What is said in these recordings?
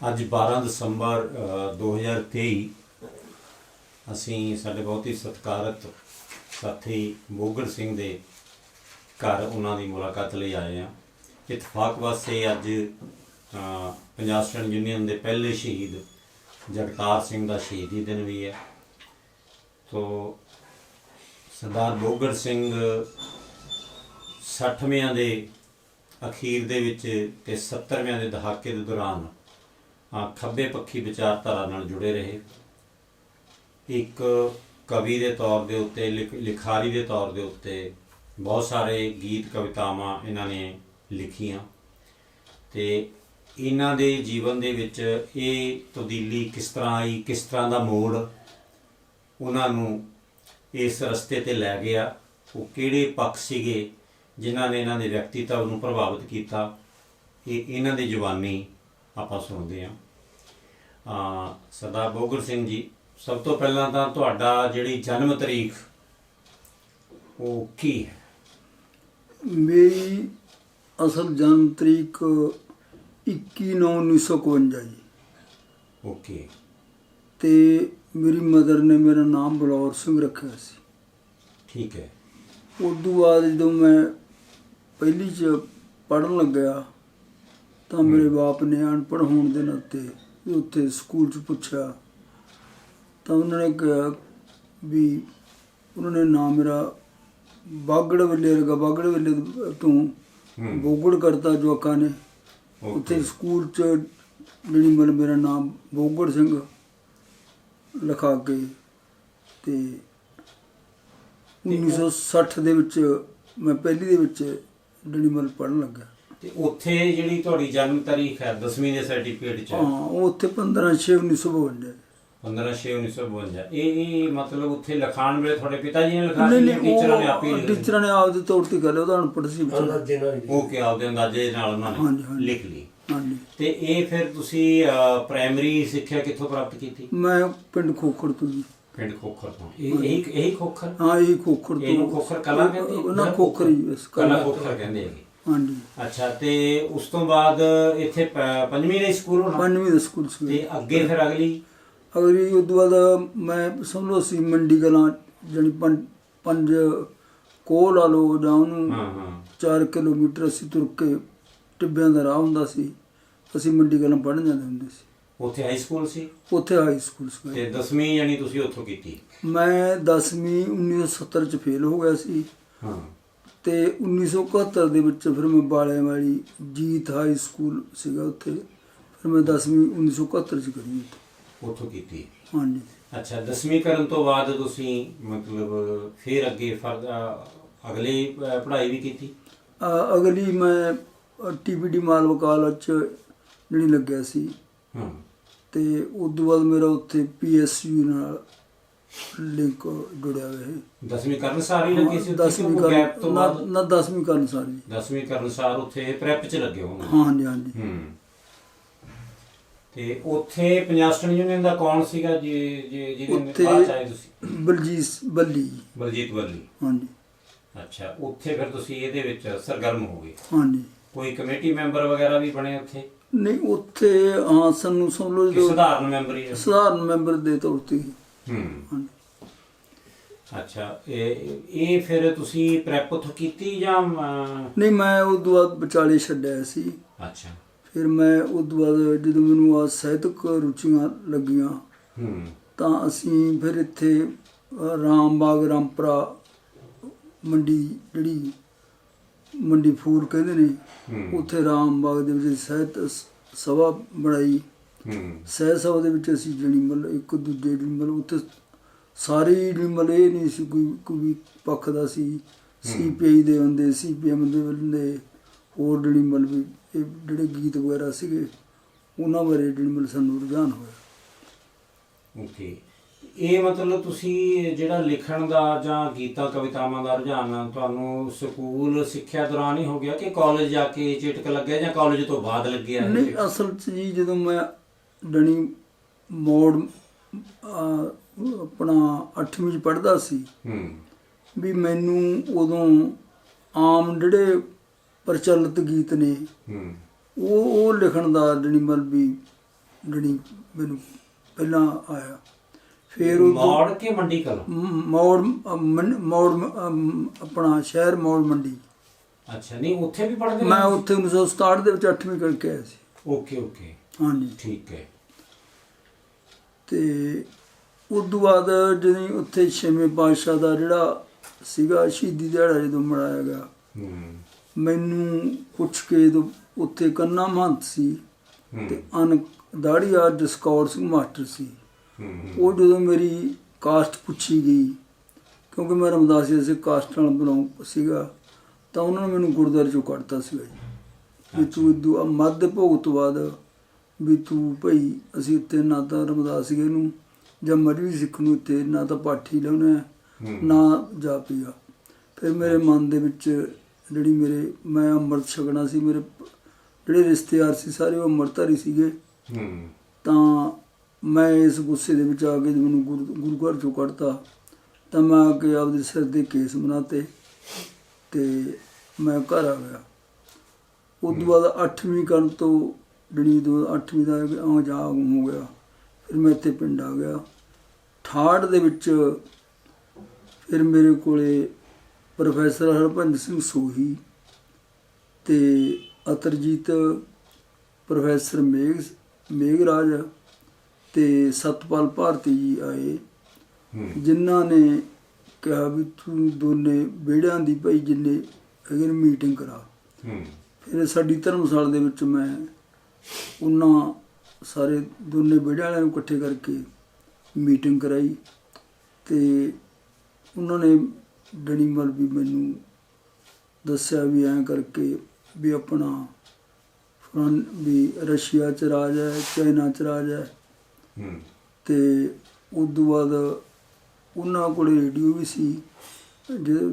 ਅੱਜ 12 ਦਸੰਬਰ ਅ, 2023 ਅਸੀਂ ਸਾਡੇ ਬਹੁਤ ਹੀ ਸਤਿਕਾਰਤ ਸਾਥੀ ਮੋਗੜ ਸਿੰਘ ਦੇ ਘਰ ਉਹਨਾਂ ਦੀ ਮੁਲਾਕਾਤ ਲਈ ਆਏ ਹਾਂ। ਇਤਫਾਕ ਵਾਸਤੇ ਅੱਜ ਪੰਜਾਬ ਸਟੂਡੈਂਟ ਯੂਨੀਅਨ ਦੇ ਪਹਿਲੇ ਸ਼ਹੀਦ ਜਗਤਾਰ ਸਿੰਘ ਦਾ ਸ਼ਹੀਦੀ ਦਿਨ ਵੀ ਹੈ। ਤੋ ਸਰਦਾਰ ਮੋਗੜ ਸਿੰਘ 60ਵਿਆਂ ਦੇ ਅਖੀਰ ਦੇ ਵਿੱਚ ਤੇ 70ਵਿਆਂ ਦੇ ਦਹਾਕੇ ਦੇ ਦੌਰਾਨ ਖੱਬੇ ਪੱਖੀ ਵਿਚਾਰਧਾਰਾ ਨਾਲ ਜੁੜੇ ਰਹੇ। ਇੱਕ ਕਵੀ ਦੇ ਤੌਰ ਦੇ ਉੱਤੇ, ਲਿਖ- ਲਿਖਾਰੀ ਦੇ ਤੌਰ ਦੇ ਉੱਤੇ ਬਹੁਤ ਸਾਰੇ ਗੀਤ ਕਵਿਤਾਵਾਂ ਇਹਨਾਂ ਨੇ ਲਿਖੀਆਂ। ਤੇ ਇਹਨਾਂ ਦੇ ਜੀਵਨ ਦੇ ਵਿੱਚ ਇਹ ਤਬਦੀਲੀ ਕਿਸ ਤਰ੍ਹਾਂ ਆਈ, ਕਿਸ ਤਰ੍ਹਾਂ ਦਾ ਮੋੜ ਉਹਨਾਂ ਨੂੰ ਇਸ ਰਸਤੇ ਤੇ ਲੈ ਗਿਆ, ਉਹ ਕਿਹੜੇ ਪੱਖ ਸੀਗੇ ਜਿਨ੍ਹਾਂ ਨੇ ਇਹਨਾਂ ਦੇ ਵਿਅਕਤੀਤਵ ਨੂੰ ਪ੍ਰਭਾਵਿਤ ਕੀਤਾ, ਇਹ ਇਹਨਾਂ ਦੀ ਜਵਾਨੀ ਆਪਾਂ ਸੁਣਦੇ ਹਾਂ। ਆ ਸਰਦਾਰ ਬੋਗਰ ਸਿੰਘ ਜੀ ਸਭ ਤੋਂ ਪਹਿਲਾਂ ਤਾਂ ਤੁਹਾਡਾ ਜਿਹੜੀ ਜਨਮ ਤਰੀਕ ਉਹ ਕੀ ਹੈ? ਮੇਰੀ ਅਸਲ ਜਨਮ ਤਰੀਕ 21/9/1951 ਜੀ। ਓਕੇ। ਤੇ ਮੇਰੀ ਮਦਰ ਨੇ ਮੇਰਾ ਨਾਮ ਬਲੌਰ ਸਿੰਘ ਰੱਖਿਆ ਸੀ। ਠੀਕ ਹੈ। ਉਦੋਂ ਬਾਅਦ ਜਦੋਂ ਮੈਂ ਪਹਿਲੀ ਚ ਪੜਨ ਲੱਗਿਆ ਤਾਂ ਮੇਰੇ ਬਾਪ ਨੇ ਅਨਪੜ੍ਹ ਹੋਣ ਦੇ ਨਾਤੇ ਉੱਥੇ ਸਕੂਲ ਚ ਪੁੱਛਿਆ। ਤਾਂ ਉਹਨਾਂ ਨੇ ਕਿਹਾ ਵੀ ਉਹਨਾਂ ਨੇ ਨਾਮ ਮੇਰਾ ਬਾਗੜ ਵੇਲੇ ਲਗਾ ਬਾਗੜ ਵੇਲੇ ਤੋਂ। ਬੋਗੜ ਕਰਤਾ ਜਵਾਕਾਂ ਨੇ। ਉੱਥੇ ਸਕੂਲ ਚ ਜਿਹੜੀ ਮਤਲਬ ਮੇਰਾ ਨਾਮ ਬੋਗੜ ਸਿੰਘ ਲਿਖਾ ਕੇ ਤੇ 1960 ਦੇ ਵਿੱਚ ਮੈਂ ਪਹਿਲੀ ਦੇ ਵਿੱਚ ਜਿਹੜੀ ਮਤਲਬ ਪੜਨ ਲੱਗਾ ਤੇ ਉੱਥੇ ਜਿਹੜੀ ਤੁਹਾਡੀ ਜਨਮ ਤਾਰੀਖ ਹੈ 10ਵੀਂ ਦੇ ਸਰਟੀਫਿਕੇਟ 'ਚ ਹਾਂ। ਉਹ ਉੱਥੇ 15 6 1952 15 6 1952 ਇਹ ਇਹ ਮਤਲਬ ਉੱਥੇ ਲਿਖਾਣ ਵੇਲੇ ਤੁਹਾਡੇ ਪਿਤਾ ਜੀ ਨੇ ਲਿਖਾ ਨਹੀਂ ਸੀ ਜਾਂ ਟੀਚਰਾਂ ਨੇ ਨਹੀਂ ਆਪੇ ਉਹ ਹੀ ਟੀਚਰਾਂ ਨੇ ਆਪਦੇ ਤੌਰ ਤੇ ਲਿਆ ਉਹਦਾ ਅਨਪੜ੍ਹ ਸੀ ਵਿਚਾਰਾ। ਓਕੇ ਆਪਦੇ ਅੰਦਾਜ਼ੇ ਨਾਲ ਉਹਨਾਂ ਨੇ। ਲਿਖ ਲਈ। ਹਾਂਜੀ। ਤੇ ਇਹ ਫਿਰ ਤੁਸੀਂ ਪ੍ਰਾਇਮਰੀ ਸਿੱਖਿਆ ਕਿੱਥੋਂ ਪ੍ਰਾਪਤ ਕੀਤੀ? ਮੈਂ ਪਿੰਡ ਖੋਖਰ ਤੋਂ ਜੀ। ਪਿੰਡ ਖੋਖਰ ਤੋਂ। ਇਹ ਇਹੀ ਇਹੀ ਖੋਖਰ? ਹਾਂ ਇਹ ਖੋਖਰ ਤੋਂ। ਇਹਨੂੰ ਖੋਖਰ ਕਲਾਂ ਕਹਿੰਦੇ? ਉਹਨਾਂ ਖੋਖਰ ਹੀ ਇਸ ਕਲਾ ਖੋਖਰ ਕਹਿੰਦੇ ਹੈਗੇ। ਹਾਂਜੀ। ਅੱਛਾ ਤੇ ਉਸ ਤੋਂ ਬਾਅਦ ਇੱਥੇ ਪ- ਪੰਜਵੀਂ ਦੇ ਸਕੂਲ ਹੋਣਾ? ਪੰਜਵੀਂ ਦਾ ਸਕੂਲ ਸੀ। ਤੇ ਅੱਗੇ ਫਿਰ ਅਗਲੀ? ਅਗਲੀ ਉਦੋਂ ਬਾਅਦ ਮੈਂ ਸਮਝ ਲਓ ਸੀ ਮੰਡੀ ਕਲਾਂ ਜਾਣੀ ਪੰਜ ਪੰਜ ਕੋਹ ਲਾ ਲਓ ਜਾਂ ਉਹਨੂੰ ਹਾਂ ਹਾਂ। 4 ਕਿਲੋਮੀਟਰ ਅਸੀਂ ਤੁਰ ਕੇ ਟਿੱਬਿਆਂ ਦਾ ਰਾਹ ਹੁੰਦਾ ਸੀ ਅਸੀਂ ਮੰਡੀ ਕਲਾਂ ਪੜ੍ਹਨ ਜਾਂਦੇ ਹੁੰਦੇ ਸੀ। ਉੱਥੇ ਹਾਈ ਸਕੂਲ ਸੀ? ਉੱਥੇ ਹਾਈ ਸਕੂਲ ਸੀ। ਤੇ 10ਵੀਂ ਯਾਨੀ ਤੁਸੀਂ ਉੱਥੋਂ ਕੀਤੀ? ਮੈਂ 10ਵੀਂ 1970 ਚ ਫੇਲ ਹੋ ਗਿਆ ਸੀ। ਹਾਂ। ਤੇ 1971 ਦੇ ਵਿੱਚ ਫਿਰ ਮੈਂ ਬਾਲਿਆਂ ਵਾਲੀ ਜੀਤ ਹਾਈ ਸਕੂਲ ਸੀਗਾ ਉੱਥੇ। ਫਿਰ ਮੈਂ 10ਵੀਂ 1971 ਚ ਕਰੀ ਉੱਥੇ। ਕੀਤੀ। ਹਾਂਜੀ। ਅੱਛਾ 10ਵੀਂ ਕਰਨ ਤੋਂ ਬਾਅਦ ਤੁਸੀਂ ਮਤਲਬ ਫਿਰ ਅੱਗੇ ਫਰਦ ਅਗਲੀ ਪੜ੍ਹਾਈ ਵੀ ਕੀਤੀ? ਅਗਲੀ ਮੈਂ ਟੀਪੀਡੀ ਮਾਲਵਾ ਕਾਲਜ ਚ ਜਿਹੜੀ ਲੱਗਿਆ ਸੀ। ਹਾਂ। ਤੇ ਉਸ ਤੋਂ ਬਾਅਦ ਮੇਰਾ ਉੱਥੇ ਪੀਐਸਯੂ ਨਾਲ ਲਿੰਕ ਜੁੜਿਆ ਹੋਇਆ ਹੈ। 10ਵੀਂ ਕਰਨ ਸਾਰ ਹੀ ਲੱਗੀ ਸੀ ਉੱਥੇ ਦਸਵੀਂ ਕਿ ਗੈਪ ਤੋਂ ਕਰਨ ਨਾ ਬਾਅਦ? ਨਾ 10ਵੀਂ ਕਰਨ ਸਾਰੀ 10ਵੀਂ ਕਰਨ ਸਾਰ ਉੱਥੇ ਪ੍ਰੈਪ ਚ ਲੱਗੇ ਹੋਣਗੇ। ਹਾਂਜੀ ਹਾਂਜੀ। ਹੂੰ। ਤੇ ਉੱਥੇ ਪੰਜਾਬ ਸਟੂਡੈਂਟ ਯੂਨੀਅਨ ਦਾ ਕੌਣ ਸੀਗਾ ਜੀ ਜੀ ਜਿਹਦੇ ਬਾਅਦ 'ਚ ਆਏ ਤੁਸੀਂ? ਬਲਜੀਤ ਬੱਲੀ ਬਲਜੀਤ ਬੱਲੀ। ਹਾਂਜੀ। ਅੱਛਾ ਉੱਥੇ ਫਿਰ ਤੁਸੀਂ ਇਹਦੇ ਵਿੱਚ ਸਰਗਰਮ ਹੋ ਗਏ। ਹਾਂਜੀ। ਕੋਈ ਕਮੇਟੀ ਮੈਂਬਰ ਵਗੈਰਾ ਵੀ ਬਣੇ ਉੱਥੇ? ਨਹੀਂ ਉੱਥੇ ਹਾਂ ਸਾਨੂੰ ਲਓ ਕਿ ਜਦੋਂ ਸਧਾਰਨ ਮੈਂਬਰ ਹੀ? ਸਧਾਰਨ ਮੈਂਬਰ ਦੇ ਤੌਰ ਤੇ ਹੀ। ਹੂੰ। ਅੱਛਾ ਇਹ ਇਹ ਫਿਰ ਤੁਸੀਂ ਪ੍ਰੈਪ ਉੱਥੋਂ ਕੀਤੀ ਜਾਂ ਅਮ, ਨਹੀਂ ਮੈਂ ਉਸ ਤੋਂ ਬਾਅਦ ਵਿਚਾਲੇ ਛੱਡਿਆ ਸੀ। ਅੱਛਾ। ਫਿਰ ਮੈਂ ਉਸ ਤੋਂ ਬਾਅਦ ਜਦੋਂ ਮੈਨੂੰ ਆ ਸਾਹਿਤਕ ਰੁਚੀਆਂ ਲੱਗੀਆਂ ਹੂੰ। ਤਾਂ ਅਸੀਂ ਫਿਰ ਇੱਥੇ ਅ, ਰਾਮਬਾਗ ਰਾਮਪੁਰਾ ਮੰਡੀ ਜਿਹੜੀ ਮੰਡੀ ਫੂਲ ਕਹਿੰਦੇ ਨੇ ਹੂੰ। ਉੱਥੇ ਰਾਮਬਾਗ ਦੇ ਵਿੱਚ ਸਾਹਿਤ ਸ- ਸਭਾ ਬਣਾਈ। ਹੂੰ ਸਹਿ ਸਭਾ ਦੇ ਵਿੱਚ ਅਸੀਂ ਜਿਹੜੀ ਮਤਲਬ ਇੱਕ ਦੂਜੇ ਦੀ ਮਤਲਬ ਉੱਥੇ ਸਾਰੀ ਜਿਹੜੀ ਮਤਲਬ ਇਹ ਨਹੀਂ ਸੀ ਕੋਈ ਕੋਈ ਪੱਖ ਦਾ ਸੀ। ਸੀਪੀਆਈ ਦੇ ਬੰਦੇ ਸੀਪੀਐਮ ਦੇ ਬੰਦੇ ਹੋਰ ਜਿਹੜੀ ਮਤਲਬ ਇਹ ਜਿਹੜੇ ਗੀਤ ਵਗੈਰਾ ਸੀਗੇ ਉਹਨਾਂ ਬਾਰੇ ਜਿਹੜੀ ਮਤਲਬ ਸਾਨੂੰ ਰੁਝਾਨ ਹੋਇਆ। ਓਕੇ। ਇਹ ਮਤਲਬ ਤੁਸੀਂ ਜਿਹੜਾ ਲਿਖਣ ਦਾ ਜਾਂ ਗੀਤਾਂ ਕਵਿਤਾਵਾਂ ਦਾ ਰੁਝਾਨ ਤੁਹਾਨੂੰ ਸਕੂਲ ਸਿੱਖਿਆ ਦੌਰਾਨ ਹੀ ਹੋ ਗਿਆ ਕਿ ਕਾਲਜ ਜਾ ਕੇ ਚਿਟਕ ਲੱਗਿਆ ਜਾਂ ਕਾਲਜ ਤੋਂ ਬਾਅਦ ਲੱਗਿਆ? ਨਹੀਂ ਅਸਲ 'ਚ ਜੀ ਜਦੋਂ ਮੈਂ ਡਣੀ ਮੋੜ ਆਪਣਾ 8ਵੀਂ ਚ ਪੜ੍ਹਦਾ ਸੀ। ਹੂੰ। ਵੀ ਮੈਨੂੰ ਉਦੋਂ ਆਮ ਜਿਹੜੇ ਪ੍ਰਚਲਿਤ ਗੀਤ ਨੇ ਹੂੰ। ਉਹ ਉਹ ਲਿਖਣ ਦਾ ਜਿਹੜੀ ਮਤਲਬ ਵੀ ਜਿਹੜੀ ਮੈਨੂੰ ਪਹਿਲਾਂ ਆਇਆ। ਫਿਰ ਉਹ ਮੌੜ ਕੇ ਮੰਡੀ ਕਲ? ਮੌੜ ਆਪਣਾ ਸ਼ਹਿਰ ਮੌੜ ਮੰਡੀ। ਅੱਛਾ ਨਹੀਂ ਉੱਥੇ ਵੀ ਪੜ੍ਹਦੇ ਮੈਂ ਉੱਥੇ 1967 ਦੇ ਵਿੱਚ 8ਵੀਂ ਕਰਕੇ ਆਇਆ ਸੀ। Okay okay. ਹਾਂਜੀ। ਠੀਕ ਹੈ। ਤੇ ਉਸ ਤੋਂ ਬਾਅਦ ਜਦੋਂ ਉੱਥੇ ਛੇਵੇਂ ਪਾਤਸ਼ਾਹ ਦਾ ਜਿਹੜਾ ਸੀਗਾ ਸ਼ਹੀਦੀ ਦਿਹਾੜਾ ਜਦੋਂ ਮਨਾਇਆ ਗਿਆ ਮੈਨੂੰ ਪੁੱਛ ਕੇ ਜਦੋਂ ਉੱਥੇ ਕੰਨਾ ਮਹੰਤ ਸੀ ਤੇ ਅਨ ਦਾੜੀ ਆ ਜਸਕੌਰ ਸਿੰਘ ਮਾਸਟਰ ਸੀ ਉਹ ਜਦੋਂ ਮੇਰੀ ਕਾਸਟ ਪੁੱਛੀ ਗਈ ਕਿਉਂਕਿ ਮੈਂ ਰਮਦਾਸੀਆ ਸੇ ਕਾਸਟ ਨਾਲ ਬਿਲੋਂਗ ਸੀਗਾ ਤਾਂ ਉਹਨਾਂ ਨੇ ਮੈਨੂੰ ਗੁਰਦੁਆਰੇ ਚੋਂ ਕੱਢਤਾ ਸੀਗਾ ਜੀ। ਵੀ ਤੂੰ ਇਦੂ ਮੱਧ ਭੋਗ ਤੋਂ ਬਾਅਦ ਵੀ ਤੂੰ ਭਈ ਅਸੀਂ ਉੱਤੇ ਨਾ ਤਾਂ ਰਮਦਾਸੀਏ ਨੂੰ ਜਾਂ ਮਰਵੀ ਸਿੱਖ ਨੂੰ ਉੱਤੇ ਨਾ ਤਾਂ ਪਾਠੀ ਲਾਉਣਾ। ਨਾ ਜਾਪੀਆ ਫਿਰ ਮੇਰੇ ਮਨ ਦੇ ਵਿੱਚ ਜਿਹੜੀ ਮੇਰੇ ਮੈਂ ਅੰਮ੍ਰਿਤ ਛਕਣਾ ਸੀ ਮੇਰੇ ਜਿਹੜੇ ਰਿਸ਼ਤੇਦਾਰ ਸੀ ਸਾਰੇ ਉਹ ਅੰਮ੍ਰਿਤਧਾਰੀ ਸੀਗੇ। ਤਾਂ ਮੈਂ ਇਸ ਗੁੱਸੇ ਦੇ ਵਿੱਚ ਆ ਕੇ ਜਦੋਂ ਮੈਨੂੰ ਗੁਰੂ ਗੁਰੂ ਘਰ ਚੋਂ ਕੱਢਤਾ। ਤਾਂ ਮੈਂ ਆ ਕੇ ਆਪਦੇ ਸਿਰ ਦੇ ਕੇਸ ਬਣਾਤੇ ਤੇ ਮੈਂ ਘਰ ਆ ਗਿਆ। ਉਸ ਤੋਂ ਬਾਅਦ 8ਵੀਂ ਕਰਨ ਤੋਂ ਜਿਹੜੀ ਦੋ 8ਵੀਂ ਦਾ ਆ ਜਾ ਹੋ ਗਿਆ ਫਿਰ ਮੈਂ ਇੱਥੇ ਪਿੰਡ ਆ ਗਿਆ। 68 ਦੇ ਵਿੱਚ ਫਿਰ ਮੇਰੇ ਕੋਲੇ ਪ੍ਰੋਫੈਸਰ ਹਰਭਜਨ ਸਿੰਘ ਸੋਹੀ ਤੇ ਅਤਰਜੀਤ ਪ੍ਰੋਫੈਸਰ ਮੇਘ ਮੇਘਰਾਜ ਤੇ ਸਤਪਾਲ ਭਾਰਤੀ ਜੀ ਆਏ ਜਿਨ੍ਹਾਂ ਨੇ ਕਿਹਾ ਵੀ ਤੂੰ ਦੋਨੇ ਵਿਹੜਿਆਂ ਦੀ ਭਾਈ ਜਿੰਨੇ ਨੇ ਮੀਟਿੰਗ ਕਰਾ। ਫਿਰ ਸਾਡੀ ਧਰਮਸ਼ਾਲਾ ਦੇ ਵਿੱਚ ਮੈਂ ਉਹਨਾਂ ਸਾਰੇ ਦੋਨੇ ਵਿਹੜਿਆਂ ਵਾਲਿਆਂ ਨੂੰ ਇਕੱਠੇ ਕਰਕੇ ਮੀਟਿੰਗ ਕਰਾਈ ਤੇ ਉਹਨਾਂ ਨੇ ਡਣੀ ਮਲ ਵੀ ਮੈਨੂੰ ਦੱਸਿਆ ਵੀ ਐਂ ਕਰਕੇ ਵੀ ਆਪਣਾ ਫਰਨ ਵੀ ਰਸ਼ੀਆ ਚ ਰਾਜ ਹੈ ਚਾਈਨਾ ਚ ਰਾਜ ਹੈ। ਤੇ ਉਸ ਤੋਂ ਬਾਅਦ ਉਹਨਾਂ ਕੋਲੇ ਰੇਡੀਓ ਵੀ ਸੀ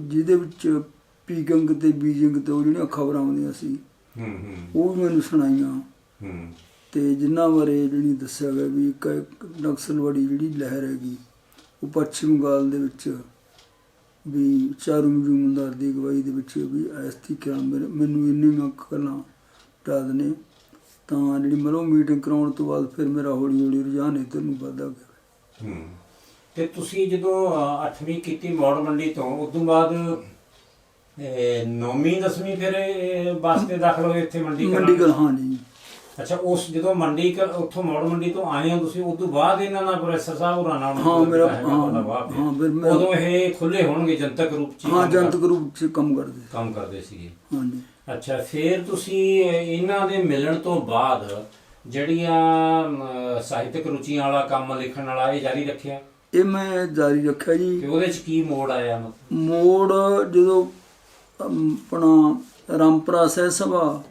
ਜਿਹਦੇ ਵਿੱਚ ਪੀਕਿੰਗ ਤੇ ਬੀਜਿੰਗ ਤੇ ਉਹ ਜਿਹੜੀਆਂ ਖਬਰਾਂ ਆਉਂਦੀਆਂ ਸੀ। ਹੂੰ ਹੂੰ। ਉਹ ਵੀ ਮੈਨੂੰ ਸੁਣਾਈਆਂ। ਹੂੰ। ਤੇ ਜਿਨ੍ਹਾਂ ਬਾਰੇ ਜਿਹੜੀ ਦੱਸਿਆ ਗਿਆ ਵੀ ਇੱਕ ਨਕਸਲਵਾੜੀ ਜਿਹੜੀ ਲਹਿਰ ਹੈਗੀ ਉਹ ਪੱਛਮੀ ਬੰਗਾਲ ਦੇ ਵਿੱਚ ਵੀ ਚਾਰੂ ਮਜੂਮਦਾਰ ਦੀ ਅਗਵਾਈ ਦੇ ਵਿੱਚ ਵੀ ਨਾਲ ਮੇਰੇ- ਮੈਨੂੰ ਇੰਨੀਆਂ ਗੱਲਾਂ ਯਾਦ ਨੇ। ਤਾਂ ਜਿਹੜੀ ਮਰੋ ਮੀਟਿੰਗ ਕਰਾਉਣ ਤੋਂ ਬਾਅਦ ਫਿਰ ਮੇਰਾ ਹੌਲੀ ਹੌਲੀ ਰੁਝਾਨ ਇੱਧਰ ਨੂੰ ਵੱਧਦਾ ਗਿਆ। ਹੂੰ। ਤੇ ਤੁਸੀਂ ਜਦੋਂ 8ਵੀਂ ਕੀਤੀ ਮੌੜ ਮੰਡੀ ਤੋਂ ਉਸ ਤੋਂ ਬਾਅਦ 9ਵੀਂ 10ਵੀਂ ਫਿਰ ਇਹ ਬੱਸ ਤੇ ਦਾਖਲ ਹੋਏ ਇੱਥੇ ਮੰਡੀ ਕਲਾਂ? ਮੰਡੀ ਕਲ ਹਾਂ ਜੀ ਅੱਛਾ ਉਸ ਜਦੋਂ ਮੰਡੀ ਕਰ ਉੱਥੋਂ ਮੌੜ ਮੰਡੀ ਤੋਂ ਆਏ ਹੋ ਤੁਸੀਂ ਉਸ ਤੋਂ ਬਾਅਦ ਇਹਨਾਂ ਨਾਲ ਪ੍ਰੋਫੈਸਰ ਸਾਹਿਬ ਹੋਰਾਂ ਨਾਲ ਹਾਂ, ਮੇਰਾ- ਹੈਗਾ ਹਾਂ, ਤੁਹਾਡਾ ਵਾਹ ਪਿਆ। ਹਾਂ, ਫਿਰ ਮੇਰਾ- ਉਦੋਂ ਇਹ ਖੁੱਲੇ ਹੋਣਗੇ ਜਨਤਕ ਰੂਪ ਚ ਹੀ ਹਾਂ ਕੰਮ ਜਨਤਕ ਰੂਪ ਚ ਕੰਮ ਕਰਦੇ। ਕੰਮ ਕਰਦੇ ਸੀਗੇ। ਹਾਂਜੀ। ਅੱਛਾ ਫਿਰ ਤੁਸੀਂ ਇਹਨਾਂ ਦੇ ਮਿਲਣ ਤੋਂ ਬਾਅਦ ਜਿਹੜੀਆਂ ਅਮ, ਸਾਹਿਤਕ ਰੁਚੀਆਂ ਵਾਲਾ ਕੰਮ ਲਿਖਣ ਵਾਲਾ ਇਹ ਜਾਰੀ ਰੱਖਿਆ? ਇਹ ਮੈਂ ਜਾਰੀ ਰੱਖਿਆ ਤੇ ਜੀ ਉਹਦੇ ਚ ਕੀ ਮੋੜ ਆਇਆ ਮਤਲਬ? ਮੋੜ ਜਦੋਂ ਅਮ, ਆਪਣਾ ਰਾਮਪੁਰਾ ਸਹਿ ਸਭਾ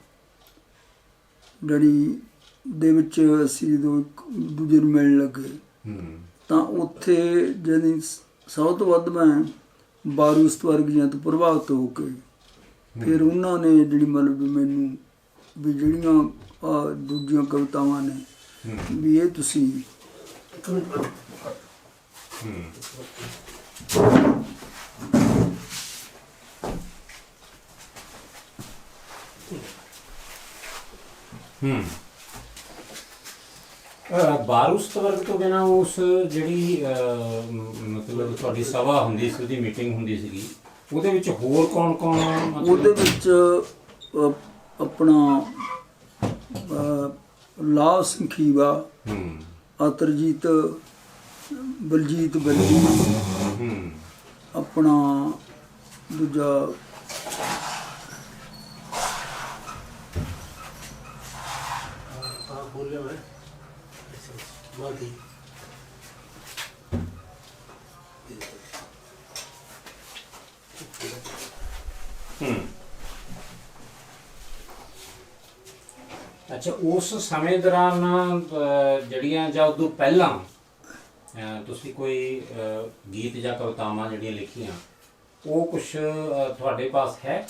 ਜਿਹੜੀ ਦੇ ਵਿੱਚ ਅਸੀਂ ਜਦੋਂ ਇੱਕ ਦੂਜੇ ਨੂੰ ਮਿਲਣ ਲੱਗੇ ਹੂੰ। ਤਾਂ ਉੱਥੇ ਜਿਹੜੀ ਸਭ ਤੋਂ ਵੱਧ ਮੈਂ ਬਾਰੂਸਤ ਵਰਗੀਆਂ ਤੋਂ ਪ੍ਰਭਾਵਿਤ ਹੋ ਕੇ ਫਿਰ ਉਹਨਾਂ ਨੇ ਜਿਹੜੀ ਮਤਲਬ ਮੈਨੂੰ ਵੀ ਜਿਹੜੀਆਂ ਦੂਜੀਆਂ ਕਵਿਤਾਵਾਂ ਨੇ ਵੀ ਇਹ ਤੁਸੀਂ ਹੂੰ। ਹੂੰ। ਅਹ ਬਾਰੂਸਤ ਵਰਗ ਤੋਂ ਬਿਨਾ ਉਸ ਜਿਹੜੀ ਮਤਲਬ ਤੁਹਾਡੀ ਸਭਾ ਹੁੰਦੀ ਸੀ ਉਹਦੀ ਮੀਟਿੰਗ ਹੁੰਦੀ ਸੀਗੀ ਉਹਦੇ ਵਿੱਚ ਹੋਰ ਕੌਣ ਕੌਣ ਉਹਦੇ ਵਿੱਚ ਆਪਣਾ ਲਾਭ ਸਿੰਘ ਖੀਵਾ ਹੂੰ। ਅਤਰਜੀਤ ਬਲਜੀਤ ਬੱਲੀ ਹੂੰ। ਆਪਣਾ ਦੂਜਾ ਅੱਛਾ ਉਸ ਸਮੇਂ ਦੌਰਾਨ ਜਿਹੜੀਆਂ ਜਾਂ ਉਦੋਂ ਪਹਿਲਾਂ ਤੁਸੀਂ ਕੋਈ ਗੀਤ ਜਾਂ ਕਵਿਤਾਵਾਂ ਜਿਹੜੀਆਂ ਲਿਖੀਆਂ ਉਹ ਕੁਝ ਤੁਹਾਡੇ ਪਾਸ ਹੈ?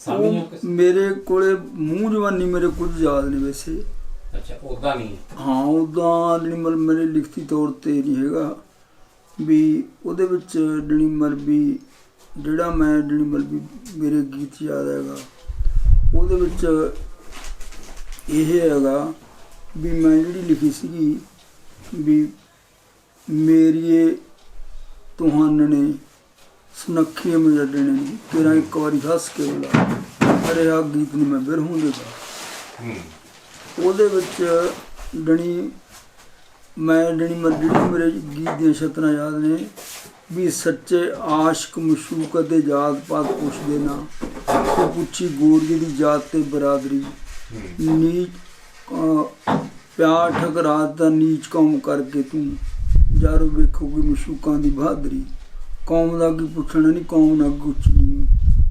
ਸਾਨੂੰ ਮੇਰੇ ਕੋਲੇ ਮੂੰਹ ਜਵਾਨੀ ਮੇਰੇ ਕੁਝ ਯਾਦ ਨਹੀਂ ਵੈਸੇ। ਅੱਛਾ ਉਦਾਂ ਨਹੀਂ। ਹਾਂ ਉਦਾਂ ਜਿਹੜੀ ਮਤਲਬ ਮੇਰੇ ਲਿਖਤੀ ਤੌਰ ਤੇ ਨਹੀਂ ਹੈਗਾ ਵੀ ਉਹਦੇ ਵਿੱਚ ਜਿਹੜੀ ਵੀ ਜਿਹੜਾ ਮੈਂ ਜਿਹੜੀ ਵੀ ਮੇਰੇ ਗੀਤ ਯਾਦ ਹੈਗਾ ਉਹਦੇ ਵਿੱਚ ਇਹ ਹੈਗਾ ਵੀ ਮੈਂ ਜਿਹੜੀ ਲਿਖੀ ਸੀਗੀ ਵੀ ਮੇਰੀਏ ਤੁਹਾਨਣੇ ਸੁਨੱਖੀ ਮਜੱਡਣੇ ਨੇ ਤੇਰਾ ਇੱਕ ਵਾਰੀ ਹੱਸ ਕੇ ਬੁਲਾ। ਅਰੇ ਆ ਗੀਤ ਨੂੰ ਮੈਂ ਬਿਰਹੂੰ ਦੇਗਾ ਹੂੰ। ਉਹਦੇ ਵਿੱਚ ਡਣੀ, ਮੈਂ ਡਣੀ ਮਰ ਮੇਰੇ ਗੀਤ ਦੀਆਂ ਸ਼ਤਨਾਂ ਯਾਦ ਨੇ, ਵੀ ਸੱਚੇ ਆਸ਼ਕ ਮਸ਼ੂਕ ਅਤੇ ਜਾਤ ਪਾਤ ਪੁੱਛਦੇ ਨਾ ਤੇ ਪੁੱਛੀ ਗੋਰੀ ਦੀ ਜਾਤ ਤੇ ਬਰਾਦਰੀ। ਨੀਚ ਪਿਆਰ ਠਕਰਾਤ ਦਾ ਨੀਚ ਕੌਮ ਕਰਕੇ ਤੂੰ, ਜਾਰੋ ਵੇਖੋਗੀ ਮਸ਼ੂਕਾਂ ਦੀ ਬਹਾਦਰੀ। ਕੌਮ ਦਾ ਕੀ ਪੁੱਛਣਾ ਨਹੀਂ, ਕੌਮ ਨਾ ਕੁਛ ਨਹੀਂ।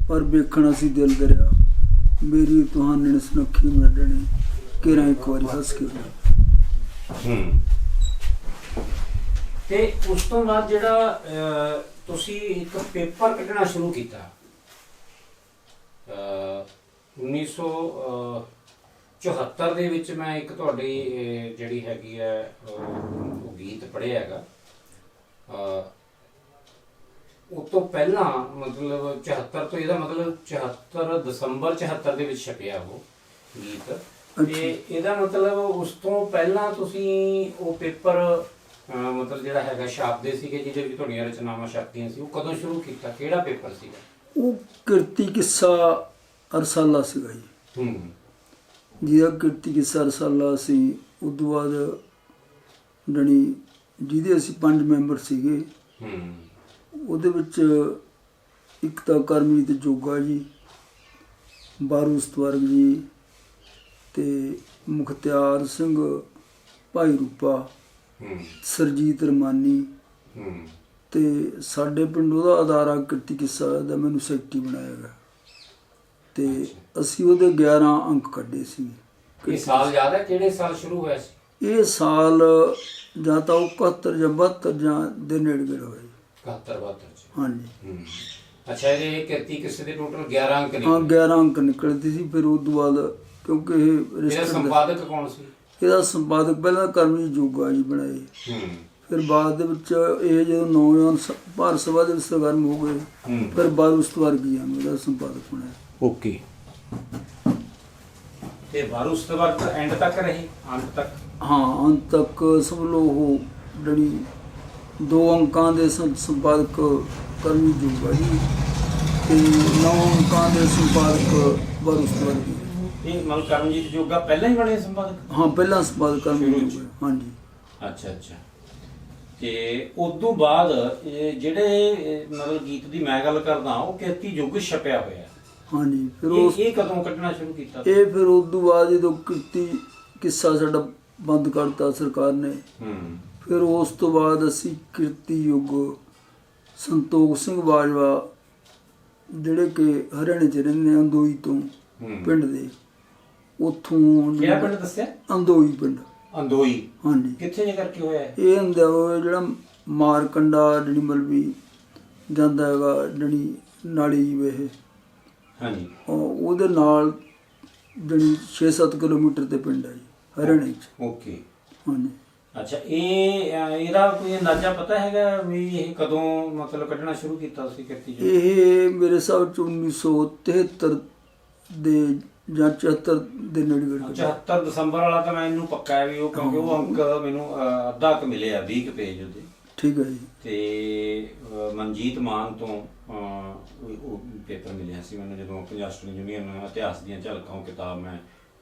ਪਰ ਵੇਖਣਾ ਸੀ ਦਿਲ ਦਰਿਆ, ਮੇਰੀ ਤੁਹਾਨੂੰ ਸੁਨੱਖੀ ਮਰਡਣੇ ਕਿਰਾਂ ਇੱਕ ਵਾਰੀ ਹੱਸ ਕੇ ਹੂੰ। ਤੇ ਉਸ ਤੋਂ ਬਾਅਦ ਜਿਹੜਾ ਅਹ, ਤੁਸੀਂ ਇੱਕ ਪੇਪਰ ਕੱਢਣਾ ਸ਼ੁਰੂ ਕੀਤਾ। ਅਹ, 1974 ਦੇ ਵਿੱਚ ਮੈਂ ਇੱਕ ਤੁਹਾਡੀ ਅਹ, ਜਿਹੜੀ ਹੈਗੀ ਹੈ ਅਹ, ਉਹ ਗੀਤ ਪੜ੍ਹਿਆ ਹੈਗਾ। ਅਹ, ਉਹ ਤੋਂ ਪਹਿਲਾਂ ਮਤਲਬ 74 ਤੋਂ ਇਹਦਾ ਮਤਲਬ 74 ਦਸੰਬਰ 74 ਦੇ ਵਿੱਚ ਛਪਿਆ ਉਹ ਗੀਤ। ਤੇ ਇਹਦਾ ਮਤਲਬ ਉਸ ਤੋਂ ਪਹਿਲਾਂ ਤੁਸੀਂ ਉਹ ਪੇਪਰ ਅਹ, ਮਤਲਬ ਜਿਹੜਾ ਹੈਗਾ ਛਾਪਦੇ ਸੀਗੇ ਜਿਹਦੇ ਵਿੱਚ ਤੁਹਾਡੀਆਂ ਰਚਨਾਵਾਂ ਛਪਦੀਆਂ ਸੀ ਉਹ ਕਦੋਂ ਸ਼ੁਰੂ ਕੀਤਾ? ਕਿਹੜਾ ਪੇਪਰ ਸੀਗਾ? ਉਹ ਕਿਰਤੀ ਕਿੱਸਾ ਅਰਸਾਲਾ ਸੀਗਾ ਜੀ। ਹੂੰ। ਜਿਹਦਾ ਕਿਰਤੀ ਕਿੱਸਾ ਅਰਸਾਲਾ ਸੀ ਉਸ ਤੋਂ ਬਾਅਦ ਡਣੀ ਜਿਹਦੇ ਅਸੀਂ ਪੰਜ ਮੈਂਬਰ ਸੀਗੇ ਹੂੰ। ਉਹਦੇ ਵਿੱਚ ਇੱਕ ਤਾਂ ਕਰਮਜੀਤ ਜੋਗਾ ਜੀ ਬਾਰੂ ਸਤਵਰਗ ਜੀ ਤੇ ਮੁਖਤਿਆਰ ਸਿੰਘ ਭਾਈ ਰੂਪਾ ਹੂੰ। ਸਰਜੀਤ ਰਮਾਨੀ ਹੂੰ। ਤੇ ਸਾਡੇ ਪਿੰਡ ਉਹਦਾ ਅਦਾਰਾ ਕਿਰਤੀ ਕਿੱਸਾ ਦਾ ਮੈਨੂੰ ਸੈਕਟਰੀ ਬਣਾਇਆ ਗਿਆ। ਤੇ ਅਸੀਂ ਉਹਦੇ 11 ਅੰਕ ਕੱਢੇ ਸੀ। ਇਹ ਸਾਲ ਯਾਦ ਹੈ? ਕਿਹੜੇ ਸਾਲ ਸ਼ੁਰੂ ਹੋਇਆ ਸੀ? ਇਹ ਸਾਲ ਜਾਂ ਤਾਂ ਉਹ 71 ਜਾਂ 72 ਜਾਂ ਦੇ ਨੇੜੇ ਹੋਏ। 71 72 ਚ। ਹਾਂਜੀ। ਹੂੰ। ਅੱਛਾ ਇਹਦੇ ਕਿਰਤੀ ਕਿਸੇ ਦੇ ਟੋਟਲ 11 ਅੰਕ ਹਾਂ ਨੇ 11 ਅੰਕ ਨਿਕਲਦੇ ਸੀ ਫਿਰ ਉਸ ਤੋਂ ਬਾਅਦ ਕਿਉਂਕਿ ਇਹ ਇਹਦਾ ਰਿਸ਼ਤੇ ਦਾ- ਸੰਪਾਦਕ ਕੌਣ ਸੀ? ਇਹਦਾ ਸੰਪਾਦਕ ਪਹਿਲਾਂ ਕਰਮਜੀਤ ਜੋਗਾ ਜੀ ਬਣਾਏ। ਹੂੰ। ਫਿਰ ਬਾਅਦ ਦੇ ਵਿੱਚ ਇਹ ਜਦੋਂ ਨੌਜਵਾਨ ਸ- ਭਾਰਤ ਸਭਾ ਦੇ ਵਿੱਚ ਸਰਗਰਮ ਹੋ ਗਏ ਹੂੰ। ਫਿਰ ਬਾਰੂ ਸਤਵਰਗੀ ਆ ਮੇਰਾ ਸੰਪਾਦਕ ਬਣਾਇਆ ਓਕੇ। ਤੇ ਬਾਰੂ ਉਸ ਤੋਂ ਬਾਅਦ ਐਂਡ ਤੱਕ ਰਹੇ ਅੰਤ ਤੱਕ? ਹਾਂ ਅੰਤ ਤੱਕ ਸਭ ਲੋ ਉਹ ਜਿਹੜੀ ਦੋ ਅੰਕਾਂ ਦੇ ਸੰ- ਸੰਪਾਦਕ ਕਰਮੀ ਜੋਗਾ ਜੀ ਤੇ ਨੌ ਅੰਕਾਂ ਦੇ ਸੰਪਾਦਕ ਬਾਰੂ ਸਤਵਰਗੀ ਇਹ ਮਨ ਕਰਮਜੀਤ ਜੋਗਾ ਪਹਿਲਾਂ ਹੀ ਬਣੇ ਸੰਪਾਦਕ? ਹਾਂ ਪਹਿਲਾਂ ਸੰਪਾਦਕ ਕਰਮੀ ਸ਼ੁਰੂ ਚ। ਜੋਗਾ ਹਾਂਜੀ। ਅੱਛਾ ਅੱਛਾ। ਤੇ ਉਦੋਂ ਬਾਅਦ ਇਹ ਜਿਹੜੇ ਇਹ ਮਤਲਬ ਗੀਤ ਦੀ ਮੈਂ ਗੱਲ ਕਰਦਾ ਉਹ ਕਿਰਤੀ ਯੁੱਗ ਛਪਿਆ ਹੋਇਆ। ਹੈ। ਹਾਂਜੀ ਫਿਰ ਇਹ ਉਸ ਇਹ ਕਦੋਂ ਕੱਢਣਾ ਸ਼ੁਰੂ ਕੀਤਾ ਇਹ ਫਿਰ ਉਸ ਤੋਂ ਬਾਅਦ ਜਦੋਂ ਕਿਰਤੀ ਕਿੱਸਾ ਸਾਡਾ ਬੰਦ ਕਰਤਾ ਸਰਕਾਰ ਨੇ ਹੂੰ। ਫਿਰ ਉਸ ਤੋਂ ਬਾਅਦ ਅਸੀਂ ਕਿਰਤੀ ਯੁੱਗ ਸੰਤੋਖ ਸਿੰਘ ਬਾਜਵਾ ਜਿਹੜੇ ਕਿ ਹਰਿਆਣੇ ਚ ਰਹਿੰਦੇ ਆ, ਅੰਦੋਈ ਤੋਂ ਹੂੰ। ਪਿੰਡ ਦੇ। ਉੱਥੋਂ ਕਿਹੜਾ ਪਿੰਡ ਦੱਸਿਆ? ਅੰਦੋਈ ਪਿੰਡ। ਅੰਦੋਈ। ਹਾਂਜੀ। ਕਿੱਥੇ ਜੇ ਕਰਕੇ ਹੋਇਆ? ਹੈ ਇਹ ਹੁੰਦਾ ਉਹ ਜਿਹੜਾ ਮਾਰਕੰਡਾ ਜਿਹੜੀ ਮਲਵੀ ਜਾਂਦਾ ਹੈਗਾ ਜਿਹੜੀ ਨਾਲੀ ਵੇਹ ਹਾਂਜੀ। ਉਹਦੇ ਨਾਲ ਜਿਹੜੀ 6-7 ਕਿਲੋਮੀਟਰ ਤੇ ਪਿੰਡ ਹੈ ਜੀ ਹਰਿਆਣੇ ਚ। ਓਕੇ। ਹਾਂਜੀ। ਅੱਛਾ ਇਹ ਅਹ, ਇਹਦਾ ਕੋਈ ਅੰਦਾਜ਼ਾ ਪਤਾ ਹੈਗਾ ਵੀ ਇਹ ਕਦੋਂ ਮਤਲਬ ਕੱਢਣਾ ਸ਼ੁਰੂ ਕੀਤਾ ਤੁਸੀਂ ਕਿਰਤੀ ਯੁੱਗ ਇਹ ਮੇਰੇ ਹਿਸਾਬ ਚ 1973 ਦੇ ਜਾਂ 74 ਦੇ ਨੇੜੇ ਗੜ 74 ਦਸੰਬਰ ਵਾਲਾ ਤਾਂ ਮੈਨੂੰ ਪੱਕਾ ਹੈ ਵੀ ਉਹ ਕਿਉਂਕਿ ਉਹ ਅੰਕ ਮੈਨੂੰ ਅਹ, ਅੱਧਾ ਕ ਮਿਲਿਆ 20 ਕੁ ਪੇਜ ਉਹਦੇ। ਠੀਕ ਹੈ ਜੀ। ਤੇ ਅਹ, ਮਨਜੀਤ ਮਾਨ ਤੋਂ ਅਹ, ਉਹ- ਉਹ ਪੇਪਰ ਮਿਲਿਆ ਸੀ ਮੈਨੂੰ ਜਦੋਂ ਪੰਜਾਬ ਸਟੂਡੈਂਟ ਯੂਨੀਅਨ ਇਤਿਹਾਸ ਦੀਆਂ ਝਲਕਾਂ ਉਹ ਕਿਤਾਬ ਮੈਂ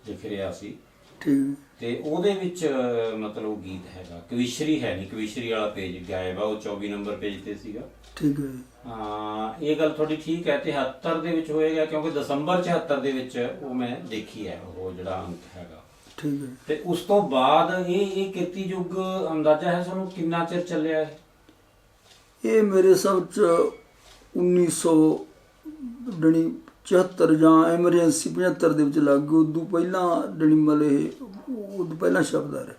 ਲਿਖ ਰਿਹਾ ਸੀ। ਠੀਕ ਤੇ ਉਹਦੇ ਵਿੱਚ ਅਹ, ਮਤਲਬ ਗੀਤ ਹੈਗਾ। ਕਵਿਸ਼ਰੀ ਹੈ ਨਹੀਂ ਕਵਿਸ਼ਰੀ ਵਾਲਾ ਪੇਜ ਗਾਇਬ ਆ ਉਹ 24 ਨੰਬਰ ਪੇਜ ਤੇ ਸੀਗਾ। ਠੀਕ ਹੈ। ਹਾਂ ਇਹ ਗੱਲ ਤੁਹਾਡੀ ਠੀਕ ਹੈ 73 ਦੇ ਵਿੱਚ ਹੋਏਗਾ ਕਿਉਂਕਿ ਦਸੰਬਰ 74 ਦੇ ਵਿੱਚ ਉਹ ਮੈਂ ਦੇਖੀ ਹੈ ਉਹ ਜਿਹੜਾ ਅੰਕ ਹੈਗਾ। ਠੀਕ ਹੈ। ਤੇ ਉਸ ਤੋਂ ਬਾਅਦ ਇਹ ਇਹ ਕਿਰਤੀ ਯੁੱਗ ਅੰਦਾਜ਼ਾ ਹੈ ਸਾਨੂੰ ਕਿੰਨਾ ਚਿਰ ਚੱਲਿਆ ਹੈ? ਇਹ ਮੇਰੇ ਹਿਸਾਬ ਚ 1900 ਡਣੀ 74 ਜਾਂ ਐਮਰਜੈਂਸੀ 75 ਦੇ ਵਿੱਚ ਲੱਗ ਉਦੋਂ ਪਹਿਲਾਂ ਡਣੀ ਮਲ ਇਹ ਉਦੋਂ ਪਹਿਲਾਂ ਸ਼ਬਦ ਆ ਰਿਹਾ।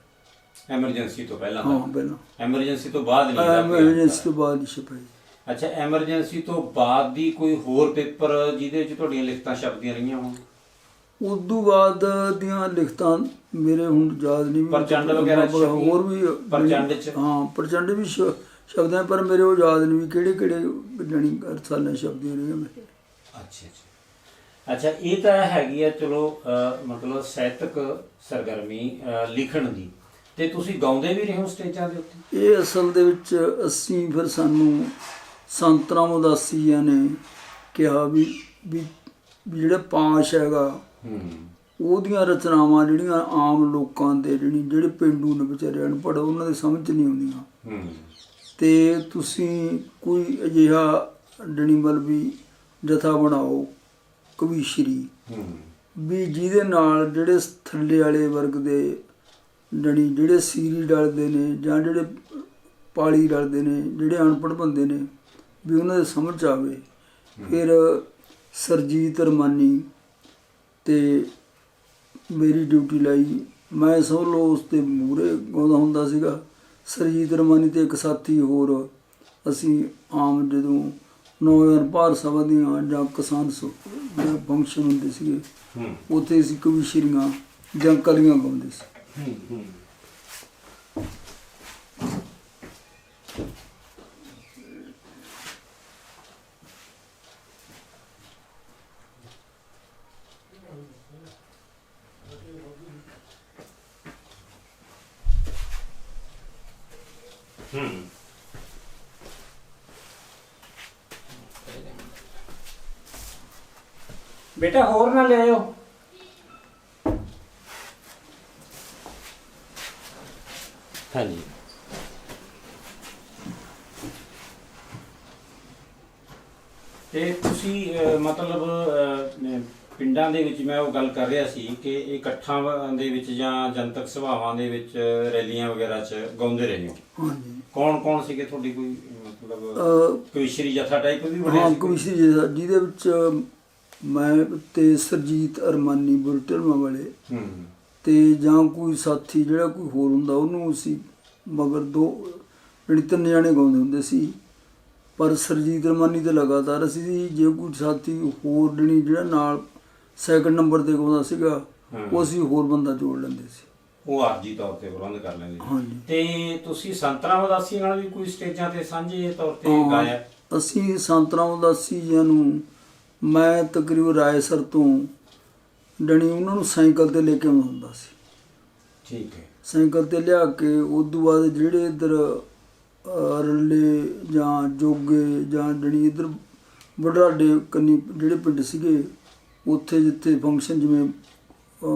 ਐਮਰਜੈਂਸੀ ਤੋਂ ਪਹਿਲਾਂ? ਹਾਂ ਪਹਿਲਾਂ। ਐਮਰਜੈਂਸੀ ਤੋਂ ਬਾਅਦ ਨਹੀਂ ਕੋਈ ਐਮਰਜੈਂਸੀ ਤੋਂ ਬਾਅਦ ਹੀ ਛਪਾਈ। ਅੱਛਾ ਐਮਰਜੈਂਸੀ ਤੋਂ ਬਾਅਦ ਦੀ ਕੋਈ ਹੋਰ ਪੇਪਰ ਜਿਹਦੇ ਵਿੱਚ ਤੁਹਾਡੀਆਂ ਲਿਖਤਾਂ ਛਪਦੀਆਂ ਰਹੀਆਂ ਹੋਣ? ਉਦੋਂ ਬਾਅਦ ਦੀਆਂ ਲਿਖਤਾਂ ਮੇਰੇ ਹੁਣ ਯਾਦ ਨਹੀਂ ਪ੍ਰਚੰਡ ਵਗੈਰਾ? ਹੋਰ ਵੀ ਪ੍ਰਚੰਡ ਚ? ਹਾਂ ਪ੍ਰਚੰਡ ਵੀ ਸ਼ਬਦ ਪਰ ਮੇਰੇ ਉਹ ਯਾਦ ਨਹੀਂ ਵੀ ਕਿਹੜੇ ਕਿਹੜੇ ਜਣੀ ਰਸਾਲੇ ਸ਼ਬਦ ਰਹੀਆਂ ਮੇਰੇ ਅੱਛਾ ਅੱਛਾ। ਅੱਛਾ ਇਹ ਤਾਂ ਹੈਗੀ ਹੈ ਚਲੋ ਮਤਲਬ ਸਾਹਿਤਕ ਸਰਗਰਮੀ ਲਿਖਣ ਦੀ। ਤੇ ਤੁਸੀਂ ਗਾਉਂਦੇ ਵੀ ਰਹੇ ਹੋ ਸਟੇਜਾਂ ਦੇ ਉੱਤੇ? ਇਹ ਅਸਲ ਦੇ ਵਿੱਚ ਅਸੀਂ ਫਿਰ ਸਾਨੂੰ ਸੰਤਰਾਮ ਉਦਾਸੀ ਜੀਆਂ ਨੇ ਕਿਹਾ ਵੀ ਵੀ ਜਿਹੜਾ ਪਾਸ਼ ਹੈਗਾ ਹੂੰ। ਉਹਦੀਆਂ ਰਚਨਾਵਾਂ ਜਿਹੜੀਆਂ ਆਮ ਲੋਕਾਂ ਦੇ ਜਿਹੜੀ ਜਿਹੜੇ ਪਿੰਡੂ ਨੇ ਵਿਚਾਰੇ ਅਨਪੜ੍ਹ ਉਹਨਾਂ ਦੇ ਸਮਝ ਨਹੀਂ ਆਉਂਦੀਆਂ। ਹੂੰ। ਤੇ ਤੁਸੀਂ ਕੋਈ ਅਜਿਹਾ ਡਣੀਮਲ ਵੀ ਜਥਾ ਬਣਾਓ ਕਵੀਸ਼ਰੀ। ਵੀ ਜਿਹਦੇ ਨਾਲ ਜਿਹੜੇ ਥੱਲੇ ਵਾਲੇ ਵਰਗ ਦੇ ਜਣੀ ਜਿਹੜੇ ਸੀਰੀ ਡਲਦੇ ਨੇ ਜਾਂ ਜਿਹੜੇ ਪਾਲੀ ਡਲਦੇ ਨੇ ਜਿਹੜੇ ਅਨਪੜ੍ਹ ਬੰਦੇ ਨੇ ਵੀ ਉਹਨਾਂ ਦੇ ਸਮਝ 'ਚ ਆਵੇ। ਫਿਰ ਸਰਜੀਤ ਰਮਾਨੀ ਤੇ ਮੇਰੀ ਡਿਊਟੀ ਲਈ। ਮੈਂ ਸੋਲੋ ਉਸ ਤੇ ਮੂਰੇ ਗਾਉਂਦਾ ਹੁੰਦਾ ਸੀਗਾ। ਸਰਜੀਤ ਰਮਾਨੀ ਤੇ ਇੱਕ ਸਾਥੀ ਹੋਰ ਅਸੀਂ ਆਮ ਜਦੋਂ ਨੌਜਵਾਨ ਭਾਰ ਸਭਾ ਦੀਆਂ ਜਾਂ ਕਿਸਾਨ ਫੰਕਸ਼ਨ ਹੁੰਦੇ ਸੀਗੇ ਉੱਥੇ ਅਸੀਂ ਕਵੀਸ਼ਰੀਆਂ ਜਾਂ ਕਲੀਆਂ ਗਾਉਂਦੇ ਸੀ ਹੂੰ ਹੂੰ ਹੂੰ ਬੇਟਾ ਹੋਰ ਨਾ ਲੈ ਆਇਓ। ਹਾਂਜੀ। ਤੇ ਤੁਸੀਂ ਅਹ, ਮਤਲਬ ਅਹ, ਪਿੰਡਾਂ ਦੇ ਵਿੱਚ ਮੈਂ ਉਹ ਗੱਲ ਕਰ ਰਿਹਾ ਸੀ ਕਿ ਇਕੱਠਾਂ ਵ- ਦੇ ਵਿੱਚ ਜਾਂ ਜਨਤਕ ਸਭਾਵਾਂ ਦੇ ਵਿੱਚ ਰੈਲੀਆਂ ਵਗੈਰਾ 'ਚ ਗਾਉਂਦੇ ਰਹੇ ਹੋ। ਹਾਂਜੀ। ਕੌਣ ਕੌਣ ਸੀਗੇ ਤੁਹਾਡੀ ਕੋਈ ਮਤਲਬ ਅਹ ਕਵੀਸ਼ਰੀ ਜਥਾ ਟਾਈਪ ਵੀ ਬਣਿਆ ਹਾਂ ਸੀ ਕਵੀਸ਼ਰੀ ਜਿਹਦਾ- ਜਿਹਦੇ ਵਿੱਚ ਮੈਂ ਤੇ ਸਰਜੀਤ ਅਰਮਾਨੀ ਬੁਲਟਰਮਾ ਵਾਲੇ। ਹੂੰ। ਤੇ ਜਾਂ ਕੋਈ ਸਾਥੀ ਜਿਹੜਾ ਕੋਈ ਹੋਰ ਹੁੰਦਾ ਉਹਨੂੰ ਅਸੀਂ ਮਗਰ ਦੋ ਜਿਹੜੀ ਤਿੰਨ ਜਾਣੇ ਗਾਉਂਦੇ ਹੁੰਦੇ ਸੀ। ਪਰ ਸਰਜੀਤ ਰਮਾਨੀ ਤੇ ਲਗਾਤਾਰ ਅਸੀਂ ਜੇ ਕੋਈ ਸਾਥੀ ਹੋਰ ਜਣੀ ਜਿਹੜਾ ਨਾਲ ਸੈਕੰਡ ਨੰਬਰ ਤੇ ਗਾਉਂਦਾ ਸੀਗਾ। ਉਹ ਅਸੀਂ ਹੋਰ ਬੰਦਾ ਜੋੜ ਲੈਂਦੇ ਸੀ। ਉਹ ਆਰਜੀ ਤੌਰ ਤੇ ਪ੍ਰਬੰਧ ਕਰ ਲੈਂਦੇ ਸੀ। ਤੇ ਤੁਸੀਂ ਸੰਤਰਾ ਉਦਾਸੀ ਨਾਲ ਵੀ ਕੋਈ ਸਟੇਜਾਂ ਤੇ ਸਾਂਝੇ ਤੌਰ ਤੇ ਗਾਇਆ? ਅਸੀਂ ਸੰਤਰਾ ਉਦਾਸੀ ਜੀਆਂ ਨੂੰ ਮੈਂ ਤਕਰੀਬਨ ਰਾਏਸਰ ਤੋਂ ਡਣੀ ਉਹਨਾਂ ਨੂੰ ਸਾਈਕਲ ਤੇ ਲੈ ਕੇ ਆਉਂਦਾ ਹੁੰਦਾ ਸੀ। ਠੀਕ ਹੈ। ਸਾਈਕਲ ਤੇ ਲਿਆ ਕੇ ਉਦੋਂ ਬਾਅਦ ਜਿਹੜੇ ਇੱਧਰ ਰੱਲੇ ਜਾਂ ਜੋਗੇ ਜਾਂ ਜਣੀ ਇੱਧਰ ਵਡਰਾਡੇ ਕੰਨੀ ਜਿਹੜੇ ਪਿੰਡ ਸੀਗੇ ਉੱਥੇ ਜਿੱਥੇ ਫੰਕਸ਼ਨ ਜਿਵੇਂ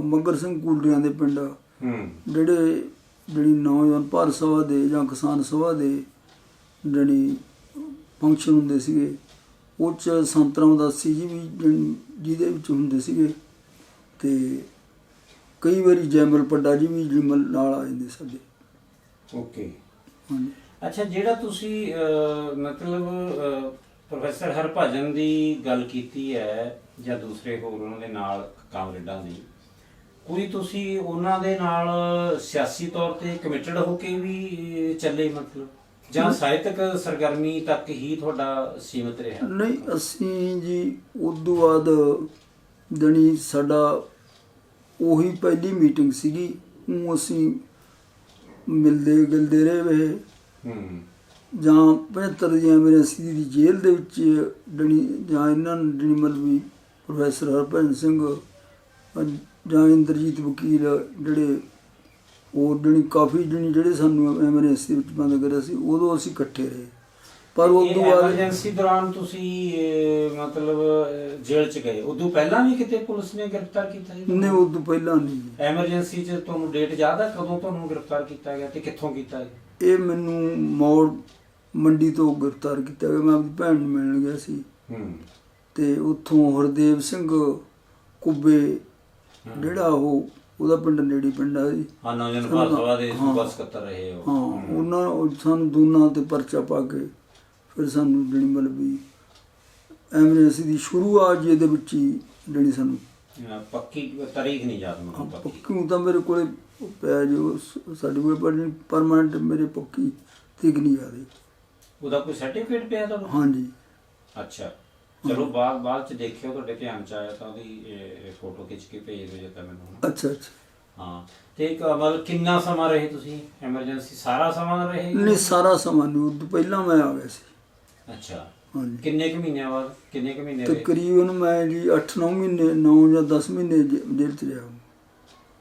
ਮੱਗਰ ਸਿੰਘ ਕੂਲਰੀਆਂ ਦੇ ਪਿੰਡ ਹੂੰ। ਜਿਹੜੇ ਜਿਹੜੀ ਨੌਜਵਾਨ ਭਾਰਤ ਸਭਾ ਦੇ ਜਾਂ ਕਿਸਾਨ ਸਭਾ ਦੇ ਜਿਹੜੀ ਫੰਕਸ਼ਨ ਹੁੰਦੇ ਸੀਗੇ ਉਹ ਚ ਸੰਤਰਾ ਉਦਾਸੀ ਜੀ ਵੀ ਜਿਹਦੇ ਵਿੱਚ ਹੁੰਦੇ ਸੀਗੇ ਤੇ ਕਈ ਵਾਰੀ ਜੈਮਲ ਪੱਡਾ ਜੀ ਵੀ ਜਿਹੜੀ ਮਲ- ਨਾਲ ਆ ਜਾਂਦੇ ਸਾਡੇ। ਓਕੇ। ਹਾਂਜੀ। ਅੱਛਾ ਜਿਹੜਾ ਤੁਸੀਂ ਮਤਲਬ ਪ੍ਰੋਫੈਸਰ ਹਰਭਜਨ ਦੀ ਗੱਲ ਕੀਤੀ ਹੈ ਜਾਂ ਦੂਸਰੇ ਹੋਰ ਉਹਨਾਂ ਦੇ ਨਾਲ ਕਾਮਰੇਡਾਂ ਦੀ ਕੋਈ ਤੁਸੀਂ ਉਹਨਾਂ ਦੇ ਨਾਲ ਸਿਆਸੀ ਤੌਰ ਤੇ ਕਮਿਟਡ ਹੋ ਕੇ ਵੀ ਚੱਲੇ ਮਤਲਬ? ਜਾਂ ਸਾਹਿਤਕ ਸਰਗਰਮੀ ਤੱਕ ਹੀ ਤੁਹਾਡਾ ਸੀਮਤ ਰਿਹਾ? ਨਹੀਂ ਅਸੀਂ ਜੀ ਉਦੋਂ ਬਾਅਦ ਜਣੀ ਸਾਡਾ ਉਹੀ ਪਹਿਲੀ ਮੀਟਿੰਗ ਸੀਗੀ ਉਹ ਅਸੀਂ ਮਿਲਦੇ ਗਿਲਦੇ ਰਹੇ ਵੇ। ਹੂੰ। ਜਾਂ 75 ਦੀਆਂ ਮੇਰੇ ਸੀ ਦੀ ਜੇਲ੍ਹ ਦੇ ਵਿੱਚ ਡਣੀ ਜਾਂ ਇਹਨਾਂ ਨੇ ਡਣੀ ਮਲਵੀ ਪ੍ਰੋਫੈਸਰ ਹਰਭਜਨ ਸਿੰਘ ਜਾਂ ਇੰਦਰਜੀਤ ਵਕੀਲ ਜਿਹੜੇ ਉਹ ਡਣੀ ਕਾਫੀ ਡਣੀ ਜਿਹੜੇ ਸਾਨੂੰ ਐਮਰਜੈਂਸੀ ਵਿੱਚ ਬੰਦ ਕਰਿਆ ਸੀ ਉਦੋਂ ਅਸੀਂ ਇਕੱਠੇ ਰਹੇ। ਪਰ ਉਦੋਂ ਬਾਅਦ ਐਮਰਜੈਂਸੀ ਦੌਰਾਨ ਤੁਸੀਂ ਮਤਲਬ ਜੇਲ੍ਹ ਚ ਗਏ। ਉਦੋਂ ਪਹਿਲਾਂ ਵੀ ਕਿਤੇ ਪੁਲਿਸ ਨੇ ਗ੍ਰਿਫਤਾਰ ਕੀਤਾ ਜੀ ਨੇ ਉਦੋਂ ਪਹਿਲਾਂ ਨਹੀਂ। ਐਮਰਜੈਂਸੀ ਚ ਤੁਹਾਨੂੰ ਡੇਟ ਯਾਦ ਹੈ ਕਦੋਂ ਤੁਹਾਨੂੰ ਗ੍ਰਿਫਤਾਰ ਕੀਤਾ ਗਿਆ ਤੇ ਕਿੱਥੋਂ ਕੀਤਾ ਗਿਆ? ਇਹ ਮੈਨੂੰ ਮੌੜ ਮੰਡੀ ਤੋਂ ਗ੍ਰਿਫਤਾਰ ਕੀਤਾ ਗਿਆ। ਮੈਂ ਆਪਣੀ ਭੈਣ ਨੂੰ ਮਿਲਣ ਗਿਆ ਸੀ। ਹੂੰ। ਤੇ ਉੱਥੋਂ ਹਰਦੇਵ ਸਿੰਘ ਕੁੱਬੇ ਜਿਹੜਾ ਉਹ ਉਹਦਾ ਪਿੰਡ ਨੇੜੀ ਪਿੰਡ ਆ ਜੀ। ਹਾਂ ਨੌਜਵਾਨ ਭਾਰਤ ਸਭਾ ਦੇ। ਸੂਬਾ ਸਕੱਤਰ ਰਹੇ ਹੋ ਹਾਂ। ਉਹਨਾਂ ਉਹ ਸਾਨੂੰ ਦੋਨਾਂ ਤੇ ਪਰਚਾ ਪਾ ਕੇ ਫਿਰ ਸਾਨੂੰ ਜਿਹੜੀ ਮਤਲਬ ਵੀ ਐਮਰਜੈਂਸੀ ਦੀ ਸ਼ੁਰੂਆਤ ਜੀ ਇਹਦੇ ਵਿੱਚ ਹੀ ਜਿਹੜੀ ਸਾਨੂੰ। ਪੱਕੀ ਤਾਰੀਖ ਨਹੀਂ ਯਾਦ ਮੈਨੂੰ ਪੱਕੀ। ਪੱਕੀ ਤਾਂ ਮੇਰੇ ਕੋਲੇ ਪਿਆ ਜੋ ਸਾਡੇ ਕੋਲ ਪਰ ਪਰਮਾਨੈਂਟ ਮੇਰੇ ਪੱਕੀ ਤੀਕ ਨਹੀਂ ਆ ਰਹੀ। ਉਹਦਾ ਕੋਈ ਸਰਟੀਫਿਕੇਟ ਪਿਆ ਤੁਹਾਨੂੰ? ਹਾਂਜੀ। ਅੱਛਾ। ਚਲੋ ਬਾਅਦ ਬਾਅਦ ਚ ਦੇਖਿਓ ਤੁਹਾਡੇ ਧਿਆਨ ਚ ਆਇਆ ਤਾਂ ਉਹਦੀ ਫੋਟੋ ਖਿੱਚ ਕੇ ਭੇਜ ਦਿਓ ਜੇ ਤਾਂ ਮੈਨੂੰ ਅੱਛਾ ਅੱਛਾ। ਹਾਂ। ਤੇ ਇੱਕ ਮਤਲਬ ਕਿੰਨਾ ਸਮਾਂ ਰਹੇ ਤੁਸੀਂ? ਐਮਰਜੈਂਸੀ ਸਾਰਾ ਸਮਾਂ ਰਹੇ ਨਹੀਂ ਸਾਰਾ ਸਮਾਂ ਨਹੀਂ ਉਦੋਂ ਪਹਿਲਾਂ ਮੈਂ ਆ ਗਿਆ ਸੀ। ਅੱਛਾ। ਕਿੰਨੇ ਕੁ ਮਹੀਨਿਆਂ ਬਾਅਦ? ਕਿੰਨੇ ਕੁ ਮਹੀਨੇ ਰਹੇ? ਤਕਰੀਬਨ ਮੈਂ ਜੀ 8-9 ਮਹੀਨੇ 9 ਜਾਂ 10 ਮਹੀਨੇ ਜੇਲ੍ਹ ਚ ਰਿਹਾ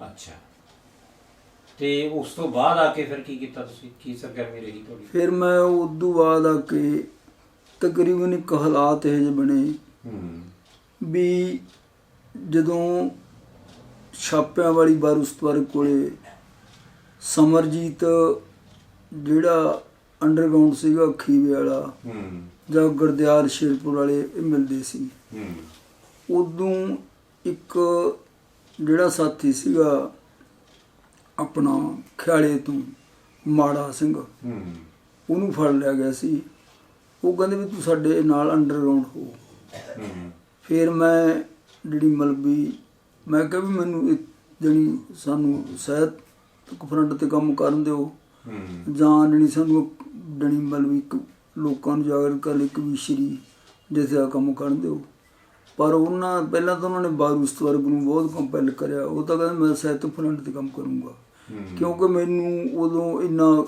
ਅੱਛਾ। ਤੇ ਉਸ ਤੋਂ ਬਾਅਦ ਆ ਕੇ ਫਿਰ ਕੀ ਕੀਤਾ ਤੁਸੀਂ? ਕੀ ਸਰਗਰਮੀ ਰਹੀ ਤੁਹਾਡੀ? ਫਿਰ ਮੈਂ ਉਦੋਂ ਬਾਅਦ ਆ ਕੇ ਤਕਰੀਬਨ ਇੱਕ ਹਾਲਾਤ ਇਹ ਜਿਹੇ ਬਣੇ ਹੂੰ। ਵੀ ਜਦੋਂ ਛਾਪਿਆਂ ਵਾਲੀ ਬਾਰੂਸਤਵਾਰ ਕੋਲੇ ਸਮਰਜੀਤ ਜਿਹੜਾ ਅੰਡਰਗਰਾਉਂਡ ਸੀਗਾ ਖੀਵੇ ਵਾਲਾ ਹੂੰ। ਜਾਂ ਗੁਰਦਿਆਲ ਸ਼ੇਰਪੁਰ ਵਾਲੇ ਇਹ ਮਿਲਦੇ ਸੀ। ਹੂੰ। ਉਦੋਂ ਇੱਕ ਜਿਹੜਾ ਸਾਥੀ ਸੀਗਾ ਆਪਣਾ ਖਿਆਲੇ ਤੋਂ ਮਾੜਾ ਸਿੰਘ ਹੂੰ। ਉਹਨੂੰ ਫੜ ਲਿਆ ਗਿਆ ਸੀ। ਉਹ ਕਹਿੰਦੇ ਵੀ ਤੂੰ ਸਾਡੇ ਨਾਲ ਅੰਡਰਗਰਾਉਂਡ ਹੋ। ਫਿਰ ਮੈਂ ਜਿਹੜੀ ਮਲਬੀ ਮੈਂ ਕਿਹਾ ਵੀ ਮੈਨੂੰ ਇੱਕ ਜਿਹੜੀ ਸਾਨੂੰ ਸਹਿਤ ਫਰੰਟ ਤੇ ਕੰਮ ਕਰਨ ਦਿਓ। ਜਾਂ ਜਿਹੜੀ ਸਾਨੂੰ ਜਣੀ ਮਲਬੀ ਲੋਕਾਂ ਨੂੰ ਜਾਗਰੂਕ ਕਰਨ ਲਈ ਵਿਸ਼ਰੀ ਜਿਸ ਦਾ ਕੰਮ ਕਰਨ ਦਿਓ। ਪਰ ਉਹਨਾਂ ਪਹਿਲਾਂ ਤਾਂ ਉਹਨਾਂ ਨੇ ਬਾਰੂਸਤ ਵਰਗ ਨੂੰ ਬਹੁਤ ਕੰਪੈਲ ਕਰਿਆ। ਉਹ ਤਾਂ ਕਹਿੰਦੇ ਮੈਂ ਸਹਿਤ ਫਰੰਟ ਤੇ ਕੰਮ ਕਰੂੰਗਾ। ਕਿਉਂਕਿ ਮੈਨੂੰ ਉਦੋਂ ਇੰਨਾ